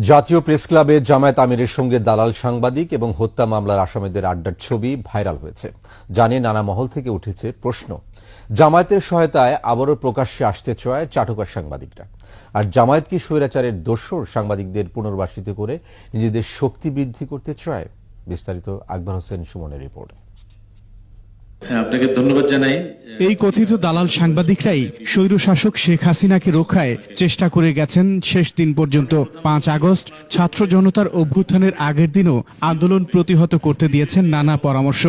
জাতীয় প্রেস ক্লাবে জামায়াত আমিরের সঙ্গে দালাল সাংবাদিক এবং হত্যা মামলার আসামিদের আড্ডার ছবি ভাইরাল হয়েছে। জানিয়ে নানা মহল থেকে উঠেছে প্রশ্ন। জামায়াতের সহায়তায় আবারও প্রকাশ্যে আসতে চায় চাটুকার সাংবাদিকরা। আর জামায়াত কি স্বৈরাচারের দোসর সাংবাদিকদের পুনর্বাসিত করে নিজেদের শক্তি বৃদ্ধি করতে চায়? বিস্তারিত আকবর হোসেন সুমনের রিপোর্টে। হ্যাঁ আপনাকে ধন্যবাদ জানাই। এই কথিত দালাল সাংবাদিকরাই স্বৈরশাসক শেখ হাসিনাকে রক্ষায় চেষ্টা করে গেছেন শেষ দিন পর্যন্ত। পাঁচ আগস্ট ছাত্র জনতার অভ্যুত্থানের আগের দিনও আন্দোলন প্রতিহত করতে দিয়েছেন নানা পরামর্শ।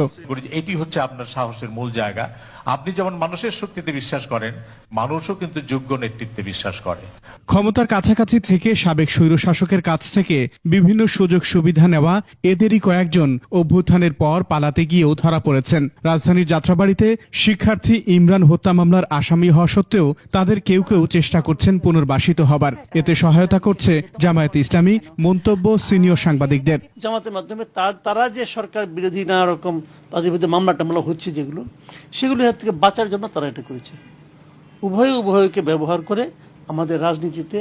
এটি হচ্ছে আপনার সাহসের মূল জায়গা। আপনি যেমন মানুষের শক্তিতে বিশ্বাস করেন মানুষও কিন্তু যোগ্য নেতৃত্বে বিশ্বাস করে। ক্ষমতার কাছাকাছি থেকে সাবেক স্বৈরশাসকের কাছ থেকে বিভিন্ন সুযোগ সুবিধা নেওয়া এদেরই কয়েকজন অভ্যুত্থানের পর পালাতে গিয়েও ধরা পড়েছেন। রাজধানীর যাত্রাবাড়িতে শিক্ষার্থী ইমরান হত্যা মামলার আসামি হওয়া সত্ত্বেও তাদের কেউ কেউ চেষ্টা করছেন পুনর্বাসিত হবার। এতে সহায়তা করছে জামায়াত ইসলামী, মন্তব্য সিনিয়র সাংবাদিকদের। জামাতের মাধ্যমে তারা যে সরকার বিরোধী নানা রকম তাদের বিরুদ্ধে মামলা টামলা হচ্ছে যেগুলো, সেগুলো হাত থেকে বাঁচার জন্য তারা এটা করেছে। উভয় উভয়কে ব্যবহার করে আমাদের রাজনীতিতে,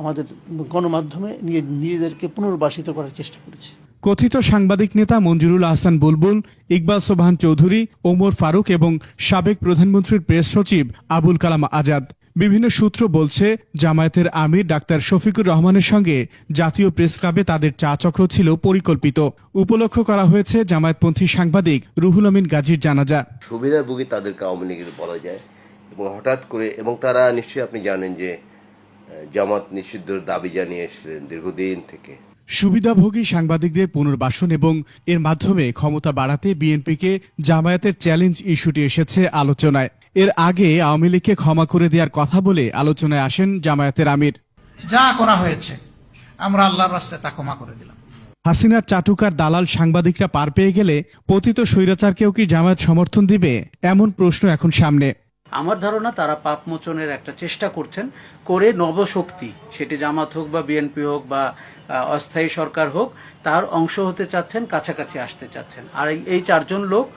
আমাদের গণমাধ্যমে নিজেদেরকে পুনর্বাসিত করার চেষ্টা করেছে। কথিত সাংবাদিক নেতা মঞ্জুরুল আহসান বুলবুল, ইকবাল সোবহান চৌধুরী, ওমর ফারুক এবং সাবেক প্রধানমন্ত্রীর প্রেস সচিব আবুল কালাম আজাদ। বিভিন্ন সূত্র বলছে, জামায়াতের আমির ডাক্তার শফিকুর রহমানের সঙ্গে জাতীয় প্রেস ক্লাবে তাদের চা চক্র ছিল পরিকল্পিত। উপলক্ষ করা হয়েছে জামায়াতপন্থী সাংবাদিক রুহুল আমিন গাজীর জানাজা। সুবিধাভোগী তাদেরকে আওয়ামী লীগের বলা যায় এবং হঠাৎ করে এবং তারা নিশ্চয়ই আপনি জানেন যে জামাত নিষিদ্ধর দাবি জানিয়ে এসেছিলেন দীর্ঘদিন থেকে। সুবিধাভোগী সাংবাদিকদের পুনর্বাসন এবং এর মাধ্যমে ক্ষমতা বাড়াতে বিএনপিকে জামায়াতের চ্যালেঞ্জ ইস্যুটি এসেছে আলোচনায়। এর আগে আওয়ামী লীগকে ক্ষমা করে দেওয়ার কথা বলে আলোচনায় আসেন জামায়াতের আমির। যা করা হয়েছে আমরা আল্লাহর রাস্তায় তা ক্ষমা করে দিলাম। হাসিনার চাটুকার দালাল সাংবাদিকরা পার পেয়ে গেলে পতিত স্বৈরাচারকেও কি জামায়াত সমর্থন দিবে? এমন প্রশ্ন এখন সামনে। আমার ধারণা তারা পাপ মোচনের একটা চেষ্টা করছেন করে নবশক্তি, সেটি জামাত হোক বা বিএনপি হোক বা অস্থায়ী সরকার হোক, তার অংশ হতে চাচ্ছেন, কাছাকাছি আসতে চাচ্ছেন। আর এই- চারজন লোক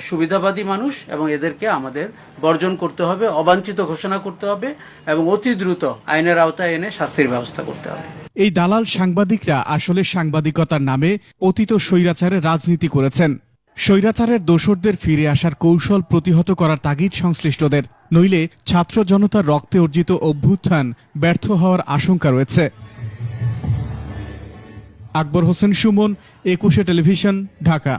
সুবিধাবাদী মানুষ এবং এদেরকে আমাদের বর্জন করতে হবে, অবাঞ্ছিত ঘোষণা করতে হবে এবং অতি দ্রুত আইনের আওতায় এনে শাস্তির ব্যবস্থা করতে হবে। এই দালাল সাংবাদিকরা আসলে সাংবাদিকতার নামে অতীত স্বৈরাচারের রাজনীতি করেছেন। স্বৈরাচারের দোসরদের ফিরে আসার কৌশল প্রতিহত করার তাগিদ সংশ্লিষ্টদের। নইলে ছাত্র জনতার রক্তে অর্জিত অভ্যুত্থান ব্যর্থ হওয়ার আশঙ্কা রয়েছে। আকবর হোসেন সুমন, একুশে টেলিভিশন, ঢাকা।